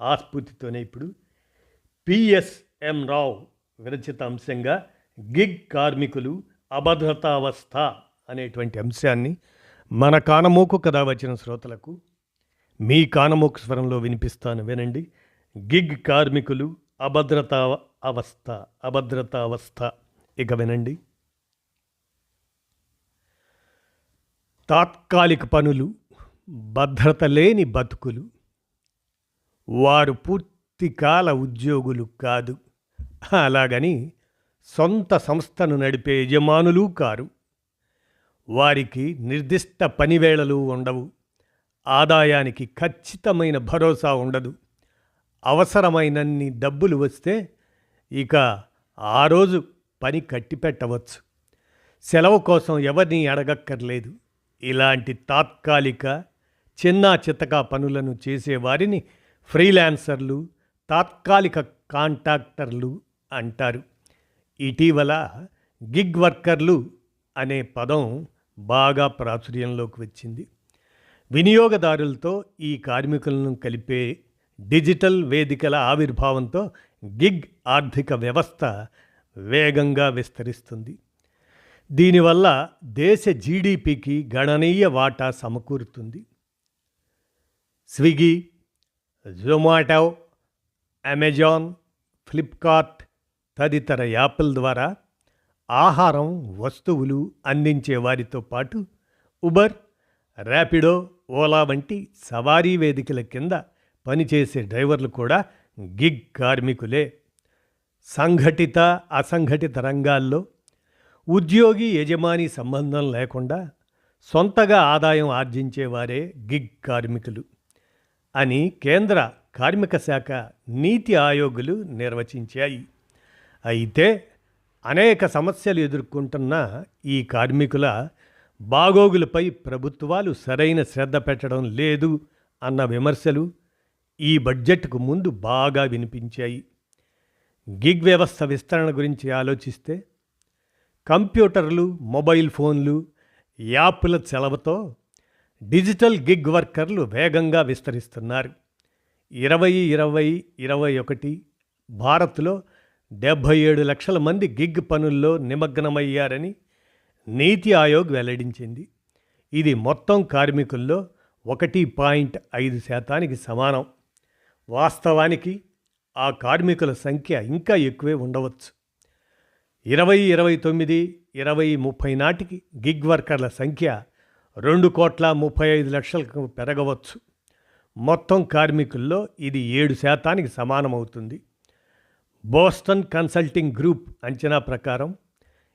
ఆస్ఫూర్తితోనే ఇప్పుడు పిఎస్ఎం రావు విరచిత అంశంగా గిగ్ కార్మికులు అభద్రతావస్థ అనేటువంటి అంశాన్ని మన కానమోకు కథ వచ్చిన శ్రోతలకు మీ కానమోకు స్వరంలో వినిపిస్తాను వినండి. గిగ్ కార్మికులు అభద్రతా అవస్థ అభద్రతావస్థ. ఇక వినండి. తాత్కాలిక పనులు భద్రత లేని బతుకులు వారు పూర్తికాల ఉద్యోగులు కాదు. అలాగని సొంత సంస్థను నడిపే యజమానులు కారు. వారికి నిర్దిష్ట పనివేళలు ఉండవు. ఆదాయానికి ఖచ్చితమైన భరోసా ఉండదు. అవసరమైనన్ని డబ్బులు వస్తే ఇక ఆ రోజు పని కట్టిపెట్టవచ్చు. సెలవు కోసం ఎవరిని అడగక్కర్లేదు. ఇలాంటి తాత్కాలిక చిన్నా చితకా పనులను చేసేవారిని ఫ్రీలాన్సర్లు తాత్కాలిక కాంట్రాక్టర్లు అంటారు. ఇటీవల గిగ్ వర్కర్లు అనే పదం బాగా ప్రాచుర్యంలోకి వచ్చింది. వినియోగదారులతో ఈ కార్మికులను కలిపే డిజిటల్ వేదికల ఆవిర్భావంతో గిగ్ ఆర్థిక వ్యవస్థ వేగంగా విస్తరిస్తుంది. దీనివల్ల దేశ జీడిపికి గణనీయ వాటా సమకూరుతుంది. స్విగ్గీ జొమాటో అమెజాన్ ఫ్లిప్కార్ట్ తదితర యాప్ల ద్వారా ఆహారం వస్తువులు అందించే వారితో పాటు ఉబర్ ర్యాపిడో ఓలా వంటి సవారీ వేదికల కింద పనిచేసే డ్రైవర్లు కూడా గిగ్ కార్మికులే. సంఘటిత అసంఘటిత రంగాల్లో ఉద్యోగి యజమాని సంబంధం లేకుండా సొంతగా ఆదాయం ఆర్జించేవారే గిగ్ కార్మికులు. అని కేంద్ర కార్మిక శాఖ నీతి ఆయోగులు నిర్వచించాయి. అయితే అనేక సమస్యలు ఎదుర్కొంటున్న ఈ కార్మికుల బాగోగులపై ప్రభుత్వాలు సరైన శ్రద్ధ పెట్టడం లేదు అన్న విమర్శలు ఈ బడ్జెట్కు ముందు బాగా వినిపించాయి. గిగ్ వ్యవస్థ విస్తరణ గురించి ఆలోచిస్తే కంప్యూటర్లు మొబైల్ ఫోన్లు యాప్ల సెలవుతో డిజిటల్ గిగ్ వర్కర్లు వేగంగా విస్తరిస్తున్నారు. ఇరవై ఇరవై ఇరవై ఒకటి భారత్లో డెబ్భై ఏడు లక్షల మంది గిగ్ పనుల్లో నిమగ్నమయ్యారని నీతి ఆయోగ్ వెల్లడించింది. ఇది మొత్తం కార్మికుల్లో ఒకటి పాయింట్ ఐదు శాతానికి సమానం. వాస్తవానికి ఆ కార్మికుల సంఖ్య ఇంకా ఎక్కువే ఉండవచ్చు. ఇరవై ఇరవై తొమ్మిది ఇరవై ముప్పై నాటికి గిగ్ వర్కర్ల సంఖ్య రెండు కోట్ల ముప్పై ఐదు లక్షలకు పెరగవచ్చు. మొత్తం కార్మికుల్లో ఇది ఏడు శాతానికి సమానమవుతుంది. బోస్టన్ కన్సల్టింగ్ గ్రూప్ అంచనా ప్రకారం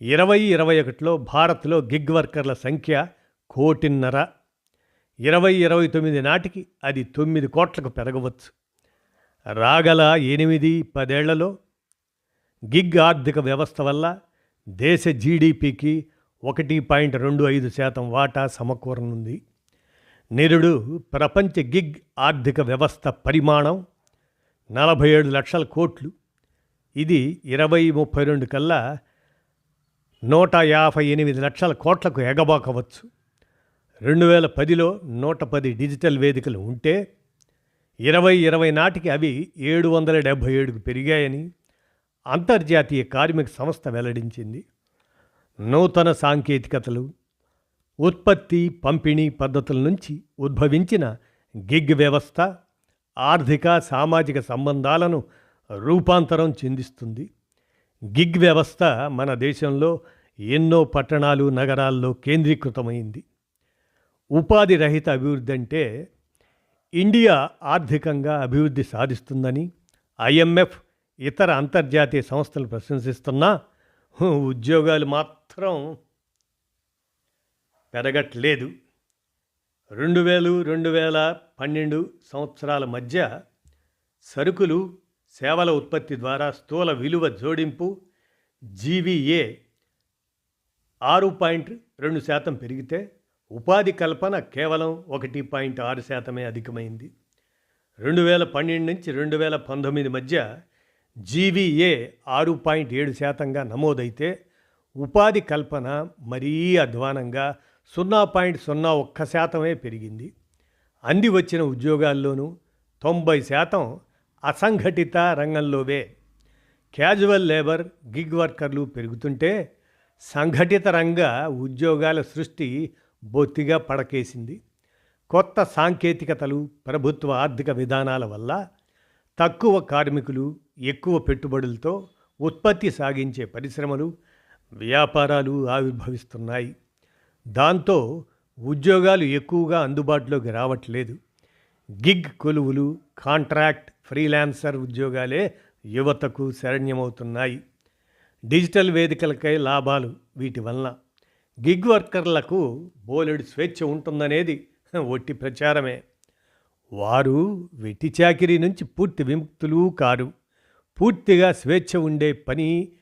ఇరవై ఇరవై ఒకటిలో భారత్లో గిగ్ వర్కర్ల సంఖ్య కోటిన్నర. ఇరవై ఇరవై తొమ్మిది నాటికి అది తొమ్మిది కోట్లకు పెరగవచ్చు. రాగల ఎనిమిది పదేళ్ళలో గిగ్ ఆర్థిక వ్యవస్థ వల్ల దేశ జీడిపికి ఒకటి పాయింట్ రెండు ఐదు శాతం వాటా సమకూరనుంది. నిరుడు ప్రపంచ గిగ్ ఆర్థిక వ్యవస్థ పరిమాణం నలభై ఏడు లక్షల కోట్లు. ఇది ఇరవై ముప్పై రెండు కల్లా నూట యాభై ఎనిమిది లక్షల కోట్లకు ఎగబాకవచ్చు. రెండు వేల పదిలో నూట పది డిజిటల్ వేదికలు ఉంటే ఇరవై ఇరవై నాటికి అవి ఏడు వందల డెబ్భై ఏడుకు పెరిగాయని అంతర్జాతీయ కార్మిక సంస్థ వెల్లడించింది. నూతన సాంకేతికతలు ఉత్పత్తి పంపిణీ పద్ధతుల నుంచి ఉద్భవించిన గిగ్ వ్యవస్థ ఆర్థిక సామాజిక సంబంధాలను రూపాంతరం చెందిస్తుంది. గిగ్ వ్యవస్థ మన దేశంలో ఎన్నో పట్టణాలు నగరాల్లో కేంద్రీకృతమైంది. ఉపాధి రహిత అభివృద్ధి అంటే ఇండియా ఆర్థికంగా అభివృద్ధి సాధిస్తుందని ఐఎంఎఫ్ ఇతర అంతర్జాతీయ సంస్థలు ప్రశంసిస్తున్నా ఉద్యోగాలు మాత్రం పెరగట్లేదు. రెండు వేలు రెండు వేల పన్నెండు సంవత్సరాల మధ్య సరుకులు సేవల ఉత్పత్తి ద్వారా స్థూల విలువ జోడింపు జీవీఏ ఆరు పాయింట్ రెండు శాతం పెరిగితే ఉపాధి కల్పన కేవలం ఒకటి పాయింట్ ఆరు శాతమే అధికమైంది. రెండు వేల పన్నెండు నుంచి రెండు వేల పంతొమ్మిది మధ్య జీవీఏ ఆరు పాయింట్ ఏడు శాతంగా నమోదైతే ఉపాధి కల్పన మరీ అధ్వానంగా సున్నా పాయింట్ సున్నా ఒక్క శాతమే పెరిగింది. అంది వచ్చిన ఉద్యోగాల్లోనూ తొంభై శాతం అసంఘటిత రంగంలోవే. క్యాజువల్ లేబర్ గిగ్ వర్కర్లు పెరుగుతుంటే సంఘటిత రంగ ఉద్యోగాల సృష్టి బొత్తిగా పడకేసింది. కొత్త సాంకేతికతలు ప్రభుత్వ ఆర్థిక విధానాల వల్ల తక్కువ కార్మికులు ఎక్కువ పెట్టుబడులతో ఉత్పత్తి సాగించే పరిశ్రమలు వ్యాపారాలు ఆవిర్భవిస్తున్నాయి. దాంతో ఉద్యోగాలు ఎక్కువగా అందుబాటులోకి రావట్లేదు. గిగ్ కొలువులు కాంట్రాక్ట్ ఫ్రీలాన్సర్ ఉద్యోగాలే యువతకు శరణ్యమవుతున్నాయి. డిజిటల్ వేదికలకై లాభాలు వీటి వలన. గిగ్ వర్కర్లకు బోలెడు స్వేచ్ఛ ఉంటుందనేది ఒట్టి ప్రచారమే. వారు వెట్టి చాకిరీ నుంచి పూర్తి విముక్తులు కారు. పూర్తిగా స్వేచ్ఛ ఉండే పని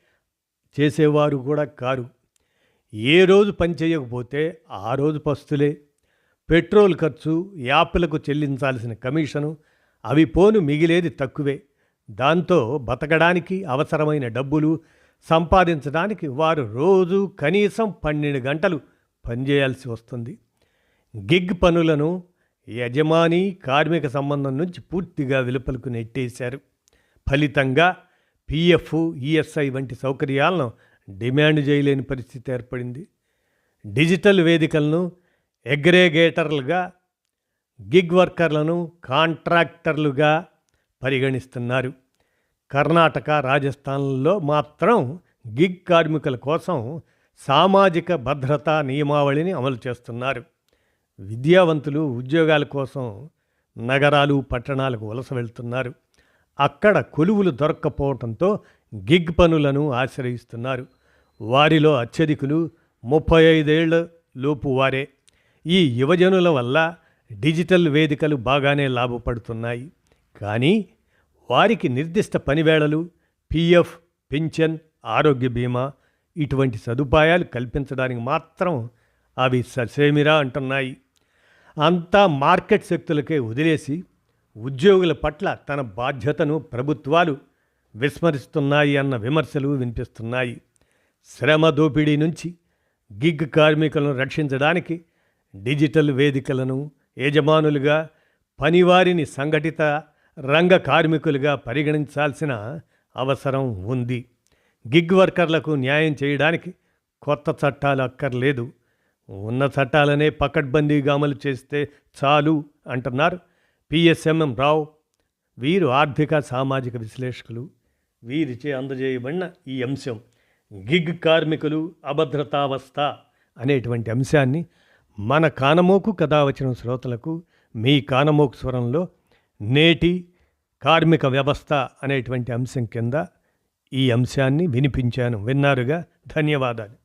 చేసేవారు కూడా కారు. ఏ రోజు పని చేయకపోతే ఆ రోజు పస్తులే. పెట్రోల్ ఖర్చు యాప్లకు చెల్లించాల్సిన కమిషను అవి పోను మిగిలేది తక్కువే. దాంతో బతకడానికి అవసరమైన డబ్బులు సంపాదించడానికి వారు రోజు కనీసం పన్నెండు గంటలు పనిచేయాల్సి వస్తుంది. గిగ్ పనులను యజమాని కార్మిక సంబంధం నుంచి పూర్తిగా వెలుపలకు నెట్టేశారు. ఫలితంగా పిఎఫ్ ఈఎస్ఐ వంటి సౌకర్యాలను డిమాండ్ చేయలేని పరిస్థితి ఏర్పడింది. డిజిటల్ వేదికలను ఎగ్రేగేటర్లుగా గిగ్ వర్కర్లను కాంట్రాక్టర్లుగా పరిగణిస్తున్నారు. కర్ణాటక రాజస్థాన్లో మాత్రం గిగ్ కార్మికుల కోసం సామాజిక భద్రతా నియమావళిని అమలు చేస్తున్నారు. విద్యావంతులు ఉద్యోగాల కోసం నగరాలు పట్టణాలకు వలస వెళ్తున్నారు. అక్కడ కొలువులు దొరక్కపోవడంతో గిగ్ పనులను ఆశ్రయిస్తున్నారు. వారిలో అత్యధికులు ముప్పై ఐదేళ్ళ లోపు వారే. ఈ యువజనుల వల్ల డిజిటల్ వేదికలు బాగానే లాభపడుతున్నాయి. కానీ వారికి నిర్దిష్ట పనివేళలు పిఎఫ్ పింఛన్ ఆరోగ్య బీమా ఇటువంటి సదుపాయాలు కల్పించడానికి మాత్రం అవి ససేమిరా అంటున్నాయి. అంతా మార్కెట్ శక్తులకే వదిలేసి ఉద్యోగుల పట్ల తన బాధ్యతను ప్రభుత్వాలు విస్మరిస్తున్నాయి అన్న విమర్శలు వినిపిస్తున్నాయి. శ్రమ దోపిడీ నుంచి గిగ్ కార్మికులను రక్షించడానికి డిజిటల్ వేదికలను యజమానులుగా పనివారిని సంఘటిత రంగ కార్మికులుగా పరిగణించాల్సిన అవసరం ఉంది. గిగ్ వర్కర్లకు న్యాయం చేయడానికి కొత్త చట్టాలు అక్కర్లేదు. ఉన్న చట్టాలనే పకడ్బందీగా అమలు చేస్తే చాలు అంటున్నారు పిఎస్ఎంఎం రావు వీరు ఆర్థిక సామాజిక విశ్లేషకులు వీరిచే అందజేయబడిన ఈ అంశం గిగ్ కార్మికులు అభద్రతావస్థ అనేటువంటి అంశాన్ని మన కానమోకు కథ వచ్చిన శ్రోతలకు మీ కానమోకు స్వరంలో నేటి కార్మిక వ్యవస్థ అనేటువంటి అంశం కింద ఈ అంశాన్ని వినిపించాను. విన్నారుగా? ధన్యవాదాలు.